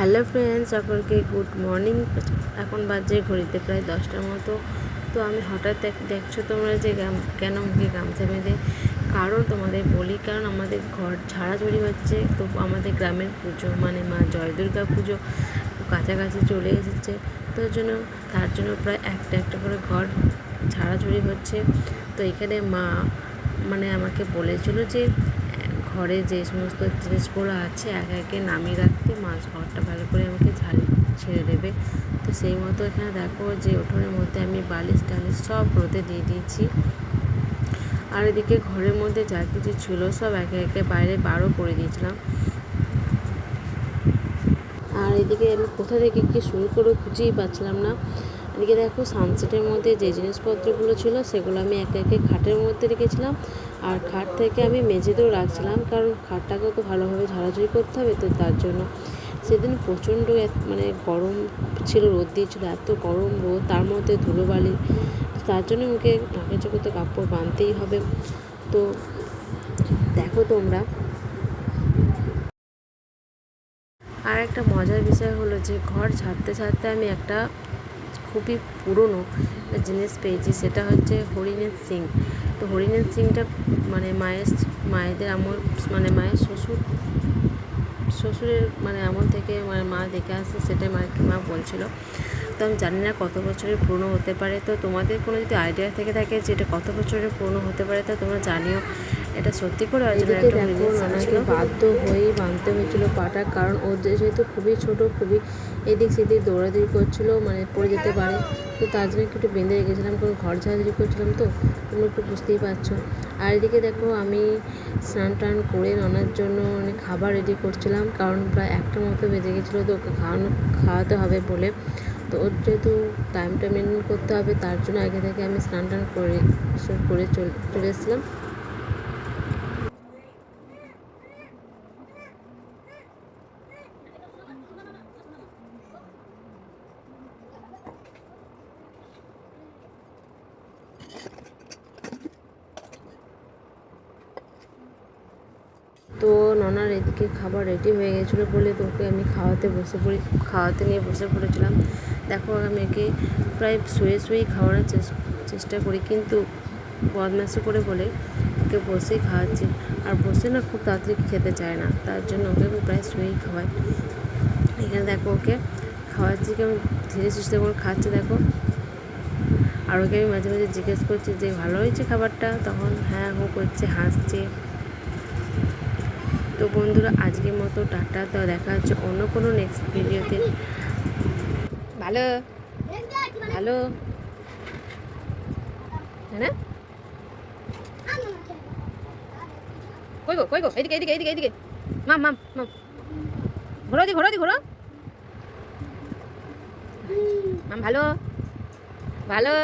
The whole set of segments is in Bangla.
হ্যালো ফ্রেন্ডস, সকলকে গুড মর্নিং। এখন বাজে ঘড়িতে প্রায় দশটার মতো। তো আমি হঠাৎ দেখ- দেখছ তোমরা যে কেন মুখে গামছা বেঁধে? কারণ তোমাদের বলি, কারণ আমাদের ঘর ঝাড়াঝড়ি হচ্ছে। তো আমাদের গ্রামের পুজো মানে মা জয় দুর্গা পুজো কাছাকাছি চলে এসেছে। তো জন্য, তার জন্য প্রায় একটা একটা করে ঘর ঝাড়াঝড়ি হচ্ছে। তো এখানে মা মানে আমাকে বলেছিল যে ঘরে যে সমস্ত জিনিসগুলো আছে, একে একে নামিয়ে রাখতে মাছ ঘরটা ভালো করে আমাকে ঝাড়ি ছেড়ে দেবে। তো সেই মতো এখানে দেখো যে উঠোনের মধ্যে আমি বালিশ টালিশ সব রোদে দিয়ে দিয়েছি। আর এদিকে ঘরের মধ্যে যা কিছু ছিল সব একে একে বাইরে বারও করে দিয়েছিলাম। আর এদিকে আমি কোথা থেকে কি শুরু করে খুঁজেই পাচ্ছিলাম না। এদিকে দেখো সানসেটের মধ্যে যে জিনিসপত্রগুলো ছিল, সেগুলো আমি একে একে খাটের মধ্যে রেখেছিলাম। আর খাট থেকে আমি মেঝেতেও রাখছিলাম, কারণ খাটটাকেও তো ভালোভাবে ঝাড়াঝুড়ি করতে হবে তো তার জন্য। সেদিন প্রচণ্ড মানে গরম ছিল, রোদ দিয়েছিল, এত গরম রোদ, তার মধ্যে ধুলোবালি। তার জন্য ওকে নাকে চোখে তো কাপড় বাঁধতেই হবে। তো দেখো তোমরা আর একটা মজার বিষয় হলো যে ঘর ছাড়তে ছাড়তে আমি একটা খুবই পুরনো জিনিস পেয়েছি, সেটা হচ্ছে হরিণের সিং তো হরিণের সিংটা মানে মায়ের মায়েদের আমল মানে মায়ের শ্বশুর, শ্বশুরের মানে আমল থেকে মানে মা দেখে আসছে সেটাই মা মা বলছিল। তো আমি জানি না কত বছরের পুরনো হতে পারে। তো তোমাদের কোনো যদি আইডিয়া থেকে থাকে যে এটা কত বছরের পুরনো হতে পারে, তো তোমরা জানিও। এটা সত্যি করে একটা ছিল বাধ্য হয়েই বাঁধতে হয়েছিল পাটা কারণ ওর যেহেতু খুবই ছোট খুবই এদিক সেদিক দৌড়াদৌড়ি করছিল মানে পড়ে যেতে পারে। তো তার জন্য একটু বেঁধে রেখেছিলাম কারণ ঘর ঝাড়াঝাড়ি করছিলাম তো তোমরা একটু বুঝতেই পারছ। আর এদিকে দেখো আমি স্নান টান করে রান্নার জন্য মানে খাবার রেডি করছিলাম কারণ প্রায় একটা মতো বেজে গেছিল তো ওকে খাওয়ানো খাওয়াতে হবে বলে। তো ওর যেহেতু টাইমটা মেনটেন করতে হবে তার জন্য আগে থেকে আমি স্নান টান করে করে চলে চলে এসেছিলাম। তো ননার এদিকে খাবার রেডি হয়ে গেছিল বলে ওকে আমি খাওয়াতে বসে পড়ি, খাওয়াতে নিয়ে বসে পড়েছিলাম। দেখো, আমি একে প্রায় শুয়ে শুয়েই খাওয়ানোর চেষ্টা করি, কিন্তু বদমাশি করে বলে ওকে বসেই খাওয়াচ্ছি। আর বসে না খুব তাড়াতাড়ি খেতে চায় না, তার জন্য ওকে আমি প্রায় শুয়েই খাওয়াই। এখানে দেখো ওকে খাওয়াচ্ছি, কেমন ধীরে সুস্থে করে খাচ্ছে দেখো। আর ওকে আমি মাঝে মাঝে জিজ্ঞেস করছি যে, ভালো হয়েছে খাবারটা? তখন হ্যাঁ হো করছে, হাসছে। তো বন্ধুরা, আজকের মতো টাটা। তো দেখা হচ্ছে অন্য কোনো নেক্সট ভিডিওতে ভালো? ভালো? হ্যাঁ? কই গো কই গো? এদিকে এদিকে এদিকে এদিকে। মাম মাম মাম। ঘোরো দি ঘোরো দি, ঘোরো। মাম, ভালো? ভালো?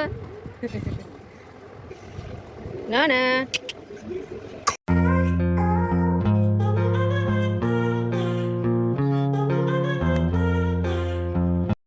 না না।